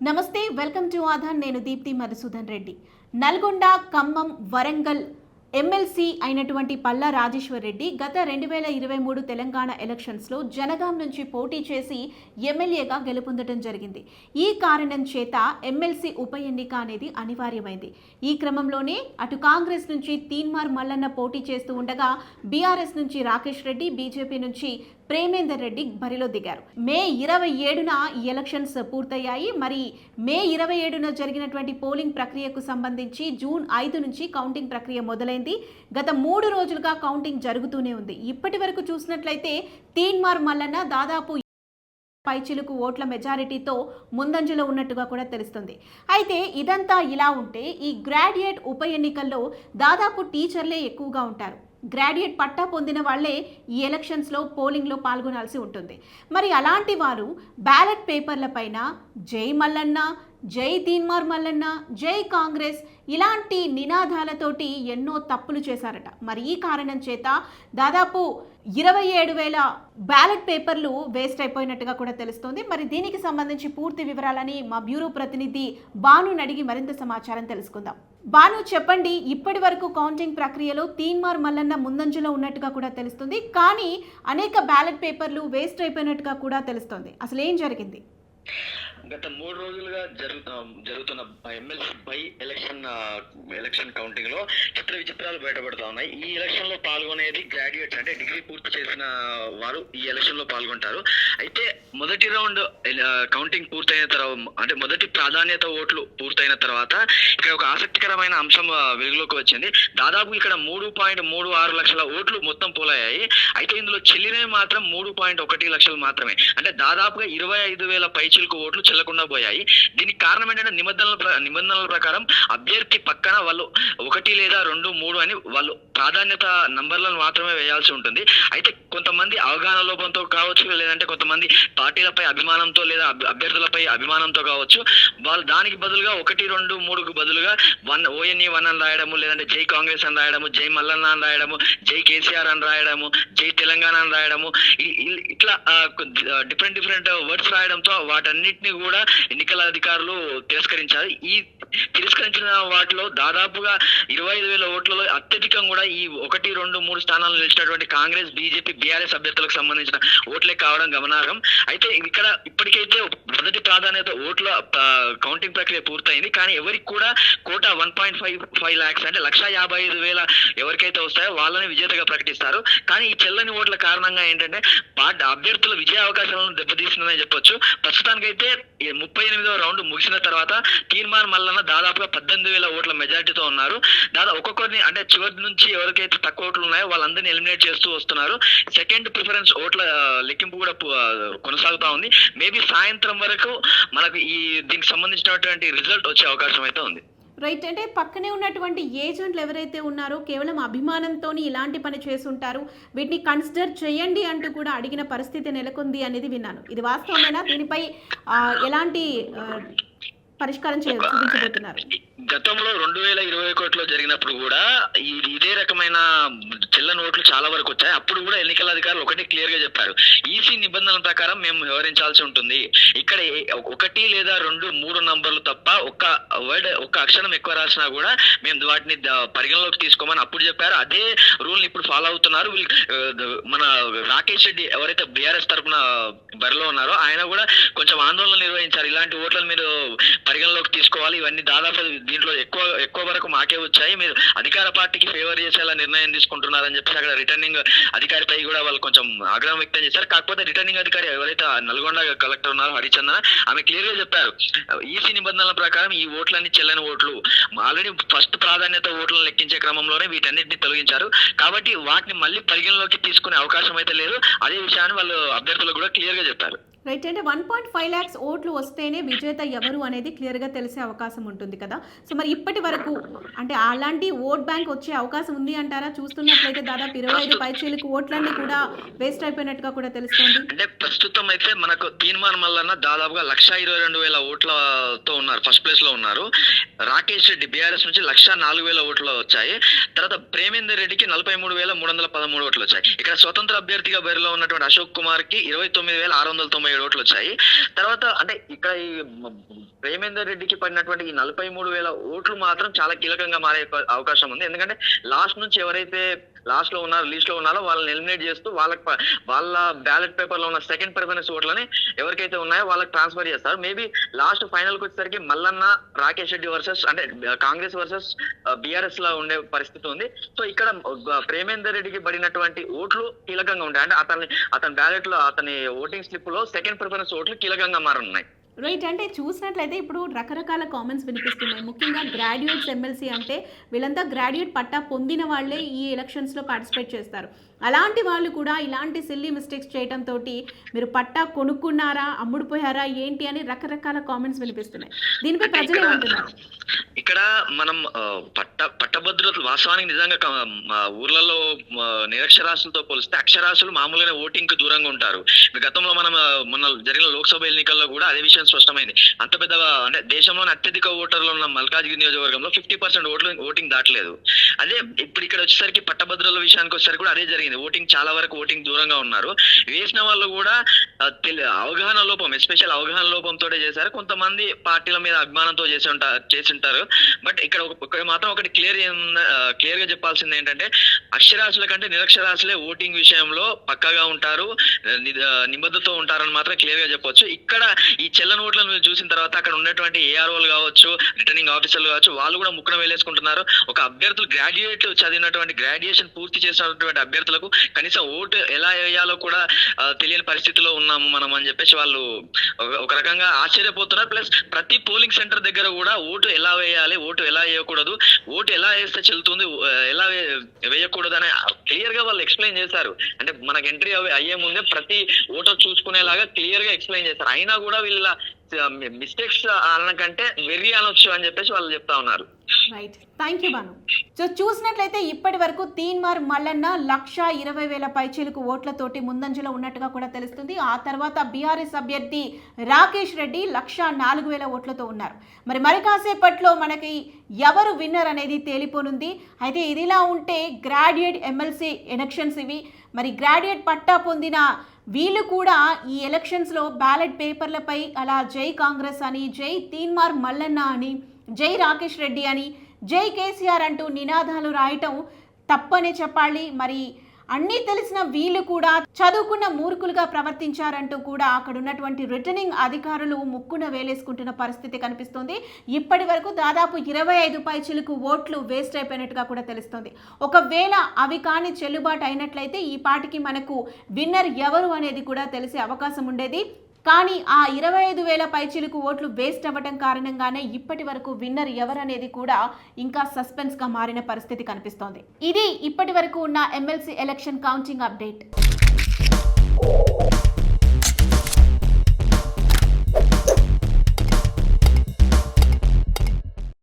నమస్తే welcome to Aadhan నేను Deepti Madhusudan Reddy. Nalgonda Khammam Warangal MLC అయినటువంటి పల్లా రాజేశ్వర్ రెడ్డి గత రెండు వేల ఇరవై మూడు తెలంగాణ ఎలక్షన్స్లో జనగాం నుంచి పోటీ చేసి ఎమ్మెల్యేగా గెలుపొందడం జరిగింది. ఈ కారణం చేత ఎమ్మెల్సీ ఉప ఎన్నిక అనేది అనివార్యమైంది. ఈ క్రమంలోనే అటు కాంగ్రెస్ నుంచి తీన్మార్ మల్లన్న పోటీ చేస్తూ ఉండగా బీఆర్ఎస్ నుంచి రాకేష్ రెడ్డి బీజేపీ నుంచి ప్రేమేందర్ రెడ్డి బరిలో దిగారు. మే ఇరవై ఏడున ఈ ఎలక్షన్స్ పూర్తయ్యాయి. మరి మే ఇరవై ఏడున జరిగినటువంటి పోలింగ్ ప్రక్రియకు సంబంధించి జూన్ ఐదు నుంచి కౌంటింగ్ ప్రక్రియ మొదలైంది. గత మూడు రోజులుగా కౌంటింగ్ జరుగుతూనే ఉంది. ఇప్పటి వరకు చూసినట్లయితే తీన్మార్ మల్లన్న దాదాపు పైచిలుకు ఓట్ల మెజారిటీతో ముందంజలో ఉన్నట్టుగా కూడా తెలుస్తుంది. అయితే ఇదంతా ఇలా ఉంటే ఈ గ్రాడ్యుయేట్ ఉప ఎన్నికల్లో దాదాపు టీచర్లే ఎక్కువగా ఉంటారు. గ్రాడ్యుయేట్ పట్టా పొందిన వాళ్ళే ఈ ఎలక్షన్స్లో పోలింగ్లో పాల్గొనాల్సి ఉంటుంది. మరి అలాంటి వారు బ్యాలెట్ పేపర్ల పైన జై మల్లన్న జై దీన్మార్ మల్లన్న జై కాంగ్రెస్ ఇలాంటి నినాదాలతోటి ఎన్నో తప్పులు చేశారట. మరి ఈ కారణం చేత దాదాపు ఇరవై ఏడు వేల బ్యాలెట్ పేపర్లు వేస్ట్ అయిపోయినట్టుగా కూడా తెలుస్తోంది. మరి దీనికి సంబంధించి పూర్తి వివరాలని మా బ్యూరో ప్రతినిధి బాను అడిగి మరింత సమాచారం తెలుసుకుందాం. బాను చెప్పండి ఇప్పటి వరకు కౌంటింగ్ ప్రక్రియలో తీన్మార్ మల్లన్న ముందంజలో ఉన్నట్టుగా కూడా తెలుస్తుంది. కానీ అనేక బ్యాలెట్ పేపర్లు వేస్ట్ అయిపోయినట్టుగా కూడా తెలుస్తోంది. అసలు ఏం జరిగింది? గత మూడు రోజులుగా జరుగుతున్న జరుగుతున్న ఎమ్మెల్సీ బై ఎలక్షన్ ఎలక్షన్ కౌంటింగ్లో చిత్ర విచిత్రాలు బయటపడతా ఉన్నాయి. ఈ ఎలక్షన్లో పాల్గొనేది గ్రాడ్యుయేట్స్ అంటే డిగ్రీ పూర్తి చేసిన వారు ఈ ఎలక్షన్లో పాల్గొంటారు. అయితే మొదటి రౌండ్ కౌంటింగ్ పూర్తయిన తర్వాత అంటే మొదటి ప్రాధాన్యత ఓట్లు పూర్తయిన తర్వాత ఇక్కడ ఒక ఆసక్తికరమైన అంశం వెలుగులోకి వచ్చింది. దాదాపు ఇక్కడ మూడు పాయింట్ మూడు ఆరు లక్షల ఓట్లు మొత్తం పోలయ్యాయి. అయితే ఇందులో చెల్లినవి మాత్రం మూడు పాయింట్ ఒకటి లక్షలు మాత్రమే. అంటే దాదాపుగా ఇరవై ఐదు వేల పైచిలకు ఓట్లు చెల్లకుండా పోయాయి. దీనికి కారణం ఏంటంటే నిబంధనల నిబంధనల ప్రకారం అభ్యర్థి పక్కన వాళ్ళు ఒకటి లేదా రెండు మూడు అని వాళ్ళు ప్రాధాన్యత నంబర్లను మాత్రమే వేయాల్సి ఉంటుంది. అయితే కొంతమంది అవగాహన లోపంతో కావచ్చు లేదంటే కొంతమంది పార్టీలపై అభిమానంతో లేదా అభ్యర్థులపై అభిమానంతో కావచ్చు వాళ్ళు దానికి బదులుగా ఒకటి రెండు మూడుకు బదులుగా వన్ ఓఎన్ఈ వన్ అని రాయడము లేదంటే జై కాంగ్రెస్ అని రాయడము జై మల్లన్న అని రాయడము జై కేసీఆర్ అని రాయడము జై తెలంగాణ అని రాయడము ఇట్లా డిఫరెంట్ డిఫరెంట్ వర్డ్స్ రాయడంతో వాటన్నిటిని కూడా ఎన్నికల అధికారులు తిరస్కరించారు. ఈ తిరస్కరించిన వాటిలో దాదాపుగా ఇరవై ఐదు వేల ఓట్లలో అత్యధికం కూడా ఈ ఒకటి రెండు మూడు స్థానాలు నిలిచినటువంటి కాంగ్రెస్ బీజేపీ బీఆర్ఎస్ అభ్యర్థులకు సంబంధించిన ఓట్లే కావడం గమనార్హం. అయితే ఇక్కడ ఇప్పటికైతే మొదటి ప్రాధాన్యత ఓట్ల కౌంటింగ్ ప్రక్రియ పూర్తయింది. కానీ ఎవరికి కూడా quota one point five five lakhs అంటే లక్ష యాభై ఐదు వేల ఎవరికైతే వస్తాయో వాళ్ళని విజేతగా ప్రకటిస్తారు. కానీ ఈ చెల్లని ఓట్ల కారణంగా ఏంటంటే అభ్యర్థుల విజయ అవకాశాలను దెబ్బతీస్తుందని చెప్పొచ్చు. ప్రస్తుతానికైతే ముప్పై ఎనిమిదవ రౌండ్ ముగిసిన తర్వాత తీర్మాన్ మల్లన్న దాదాపుగా పద్దెనిమిది వేల ఓట్ల మెజారిటీతో ఉన్నారు. దాదాపు ఒక్కొక్కరిని అంటే చివరి నుంచి ఎవరికైతే తక్కువ ఓట్లు ఉన్నాయో వాళ్ళందరినీ ఎలిమినేట్ చేస్తూ వస్తున్నారు. సెకండ్ ప్రిఫరెన్స్ ఓట్ల లెక్కింపు కూడా కొనసాగుతూ కొనసాగుతా ఉంది. మేబీ సాయంత్రం వరకు మనకు ఈ దీనికి సంబంధించినటువంటి రిజల్ట్ వచ్చే అవకాశం అయితే ఉంది. రైట్ అంటే పక్కనే ఉన్నటువంటి ఏజెంట్లు ఎవరైతే ఉన్నారో కేవలం అభిమానంతో ఇలాంటి పని చేస్తుంటారు. వీటిని కన్సిడర్ చేయండి అంటూ కూడా అడిగిన పరిస్థితి నెలకొంది అనేది విన్నాను. ఇది వాస్తవమేనా? దీనిపై ఎలాంటి పరిష్కారం చే చూపించబోతున్నారు? గతంలో రెండు వేల ఇరవై ఒకటిలో జరిగినప్పుడు కూడా ఇదే రకమైన చిల్ల నోట్లు చాలా వరకు వచ్చాయి. అప్పుడు కూడా ఎన్నికల అధికారులు ఒకటి క్లియర్గా చెప్పారు. ఈసీ నిబంధనల ప్రకారం మేము వివరించాల్సి ఉంటుంది. ఇక్కడ ఒకటి లేదా రెండు మూడు నంబర్లు తప్ప ఒక్క వర్డ్ ఒక్క అక్షరం ఎక్కువ రాసినా కూడా మేము వాటిని పరిగణలోకి తీసుకోమని అప్పుడు చెప్పారు. అదే రూల్ ఇప్పుడు ఫాలో అవుతున్నారు. మన రాకేష్ రెడ్డి ఎవరైతే బీఆర్ఎస్ తరఫున బరిలో ఉన్నారో ఆయన కూడా కొంచెం ఆందోళన నిర్వహించారు. ఇలాంటి ఓట్లను మీరు పరిగణలోకి తీసుకోవాలి. ఇవన్నీ దాదాపు దీంట్లో ఎక్కువ ఎక్కువ వరకు మాకే వచ్చాయి. మీరు అధికార పార్టీకి ఫేవర్ చేసేలా నిర్ణయం తీసుకుంటున్నారని చెప్పేసి అక్కడ రిటర్నింగ్ అధికారిపై కూడా వాళ్ళు కొంచెం ఆగ్రహం వ్యక్తం చేశారు. కాకపోతే రిటర్నింగ్ అధికారి ఎవరైతే నల్గొండ కలెక్టర్ ఉన్నారో హరిచందన ఆమె క్లియర్గా చెప్పారు ఈసీ నిబంధనల ప్రకారం ఈ ఓట్లన్నీ చెల్లని ఓట్లు. ఆల్రెడీ ఫస్ట్ ప్రాధాన్యత ఓట్లను లెక్కించే క్రమంలోనే వీటన్నిటిని తొలగించారు. కాబట్టి వాటిని మళ్ళీ పరిగణలోకి తీసుకునే అవకాశం అయితే లేదు. అదే విషయాన్ని వాళ్ళు అభ్యర్థులు కూడా క్లియర్గా చెప్పారు. రైట్ అంటే వన్ పాయింట్ ఫైవ్ ల్యాక్స్ ఓట్లు వస్తేనే విజేత ఎవరు అనేది క్లియర్గా తెలిసే అవకాశం ఉంటుంది కదా. సో మరి ఇప్పటి వరకు అంటే అలాంటి ఓట్ బ్యాంక్ వచ్చే అవకాశం ఉంది అంటారా? చూస్తున్నట్లయితే దాదాపు ఇరవై ఐదు పైచీలకు ఓట్లన్నీ కూడా వేస్ట్ అయిపోయినట్టుగా కూడా తెలుస్తుంది. అంటే ప్రస్తుతం అయితే మనకు తీర్మానం వల్ల దాదాపుగా లక్ష ఇరవై రెండు వేల ఓట్లతో ఉన్నారు ఫస్ట్ ప్లేస్లో ఉన్నారు. రాకేష్ రెడ్డి బీఆర్ఎస్ నుంచి లక్ష నాలుగు వేల ఓట్లు వచ్చాయి. తర్వాత ప్రేమేందర్ రెడ్డికి నలభై మూడు వేల మూడు వందల పదమూడు ఓట్లు వచ్చాయి. ఇక్కడ స్వతంత్ర అభ్యర్థిగా బరిలో ఉన్నటువంటి అశోక్ కుమార్కి ఇరవై తొమ్మిది వేల ఆరు వందల తొంభై ఏడు ఓట్లు వచ్చాయి. తర్వాత అంటే ఇక్కడ రేమేందర్ ప్రేమేందర్ రెడ్డికి పడినటువంటి ఈ నలభై మూడు వేల ఓట్లు మాత్రం చాలా కీలకంగా మారే అవకాశం ఉంది. ఎందుకంటే లాస్ట్ నుంచి ఎవరైతే లాస్ట్లో ఉన్నారో లీస్ట్లో ఉన్నారో వాళ్ళని ఎలిమినేట్ చేస్తూ వాళ్ళకి వాళ్ళ బ్యాలెట్ పేపర్లో ఉన్న సెకండ్ ప్రిఫరెన్స్ ఓట్లని ఎవరికైతే ఉన్నాయో వాళ్ళకి ట్రాన్స్ఫర్ చేస్తారు. మేబీ లాస్ట్ ఫైనల్కి వచ్చేసరికి మల్లన్న రాకేష్ రెడ్డి వర్సెస్ అంటే కాంగ్రెస్ వర్సెస్ బీఆర్ఎస్లో ఉండే పరిస్థితి ఉంది. సో ఇక్కడ ప్రేమేందర్ రెడ్డికి పడినటువంటి ఓట్లు కీలకంగా ఉంటాయి. అంటే అతని అతని బ్యాలెట్లో అతని ఓటింగ్ స్లిప్లో సెకండ్ ప్రిఫరెన్స్ ఓట్లు కీలకంగా మారనున్నాయి. రైట్ అంటే చూసినట్లయితే ఇప్పుడు రకరకాల కామెంట్స్ వినిపిస్తున్నాయి. ముఖ్యంగా గ్రాడ్యుయేట్స్ ఎమ్మెల్సీ అంటే వీళ్ళంతా గ్రాడ్యుయేట్ పట్టా పొందిన వాళ్ళే ఈ ఎలక్షన్స్లో పార్టిసిపేట్ చేస్తారు. అలాంటి వాళ్ళు కూడా ఇలాంటి సిల్లీ మిస్టేక్స్ చేయడంతో మీరు పట్టా కొనుక్కున్నారా అమ్ముడుపోయారా ఏంటి అని రకరకాల కామెంట్స్ వినిపిస్తున్నాయి. దీనిపై ప్రజలు ఇక్కడ- ఏమంటున్నారు? ఇక్కడ మనం పట్ట పట్టభద్రతలు వాస్తవానికి నిజంగా ఊర్లలో మా నిరక్షరాస్యులతో పోలిస్తే అక్షరాస్యులు మామూలుగా ఓటింగ్కి దూరంగా ఉంటారు. గతంలో మనం మొన్న జరిగిన లోక్సభ ఎన్నికల్లో కూడా అదే విషయం స్పష్టమైంది. అంత పెద్ద అంటే దేశంలోని అత్యధిక ఓటర్లు ఉన్న మల్కాజ్గిరి నియోజకవర్గంలో ఫిఫ్టీ పర్సెంట్ ఓట్లు ఓటింగ్ దాటలేదు. అదే ఇప్పుడు ఇక్కడ వచ్చేసరికి పట్టభద్రుల విషయానికి వచ్చేసరికి కూడా అదే జరిగింది. ఓటింగ్ చాలా వరకు ఓటింగ్ దూరంగా ఉన్నారు. వేసిన వాళ్ళు కూడా తెలి- అవగాహన లోపం ఎస్పెషల్ అవగాహన లోపంతో చేశారు. కొంతమంది పార్టీల మీద అభిమానంతో చేసి ఉంటా చేసి ఉంటారు బట్ ఇక్కడ ఒక మాత్రం ఒకటి క్లియర్ క్లియర్గా చెప్పాల్సింది ఏంటంటే అక్షరాస్యుల కంటే నిరక్షరాస్యులే ఓటింగ్ విషయంలో పక్కగా ఉంటారు. నిబద్ధతో ఉంటారని మాత్రం క్లియర్గా చెప్పొచ్చు. ఇక్కడ ఈ చెల్లని ఓట్లను చూసిన తర్వాత అక్కడ ఉన్నటువంటి ఏఆర్ఓలు కావచ్చు రిటర్నింగ్ ఆఫీసర్లు కావచ్చు వాళ్ళు కూడా ముక్కన వేలేసుకుంటున్నారు. ఒక అభ్యర్థులు గ్రాడ్యుయేట్ చదివినటువంటి గ్రాడ్యుయేషన్ పూర్తి చేసినటువంటి అభ్యర్థులకు కనీసం ఓటు ఎలా వేయాలో కూడా తెలియని పరిస్థితిలో ఉన్నాము మనం అని చెప్పేసి వాళ్ళు ఒక- రకంగా ఆశ్చర్యపోతున్నారు. ప్లస్ ప్రతి పోలింగ్ సెంటర్ దగ్గర కూడా ఓటు ఎలా వేయాలి ఓటు ఎలా వేయకూడదు ఓటు ఎలా వేస్తే చెల్లుతుంది ఎలా వేయకూడదు అని క్లియర్గా వాళ్ళు ఎక్స్ప్లెయిన్ చేశారు. అంటే మనకి ఎంట్రీ అయ్యే ముందే ప్రతి ఓటర్ చూసుకునేలాగా క్లియర్గా ఎక్స్ప్లెయిన్ చేశారు. అయినా కూడా వీళ్ళ మిస్టేక్స్ అనకంటే వెర్రి అనొచ్చు అని చెప్పేసి వాళ్ళు చెప్తా ఉన్నారు. Right thank you Banu so చూసినట్లయితే ఇప్పటి వరకు తీన్మార్ మల్లన్న లక్ష ఇరవై వేల పైచీలకు ఓట్లతోటి ముందంజలో ఉన్నట్టుగా కూడా తెలుస్తుంది. ఆ తర్వాత బీఆర్ఎస్ అభ్యర్థి రాకేష్ రెడ్డి లక్ష నాలుగు వేల ఓట్లతో ఉన్నారు. మరి మరి కాసేపట్లో మనకి ఎవరు విన్నర్ అనేది తేలిపోనుంది. అయితే ఇదిలా ఉంటే గ్రాడ్యుయేట్ ఎమ్మెల్సీ ఎలక్షన్స్ ఇవి. మరి గ్రాడ్యుయేట్ పట్టా పొందిన వీళ్ళు కూడా ఈ ఎలక్షన్స్లో బ్యాలెట్ పేపర్లపై అలా జై కాంగ్రెస్ అని జై తీన్మార్ మల్లన్న అని జై రాకేష్ రెడ్డి అని జై కేసీఆర్ అంటూ నినాదాలు రాయటం తప్పనే చెప్పాలి. మరి అన్నీ తెలిసిన వీళ్ళు కూడా చదువుకున్న మూర్ఖులుగా ప్రవర్తించారంటూ కూడా అక్కడ ఉన్నటువంటి రిటర్నింగ్ అధికారులు ముక్కున వేలేసుకుంటున్న పరిస్థితి కనిపిస్తుంది. ఇప్పటి వరకు దాదాపు ఇరవై ఐదు పైచిలకు ఓట్లు వేస్ట్ అయిపోయినట్టుగా కూడా తెలుస్తుంది. ఒకవేళ అవి కానీ చెల్లుబాటు అయినట్లయితే ఈ పాటికి మనకు విన్నర్ ఎవరు అనేది కూడా తెలిసే అవకాశం ఉండేది. కానీ ఆ ఇరవై ఐదు వేల పైచిలకు ఓట్లు వేస్ట్ అవ్వడం కారణంగానే ఇప్పటి వరకు విన్నర్ ఎవరనేది కూడా ఇంకా సస్పెన్స్గా మారిన పరిస్థితి కనిపిస్తోంది. ఇది ఇప్పటి వరకు ఉన్న ఎమ్మెల్సీ ఎలక్షన్ కౌంటింగ్ అప్డేట్.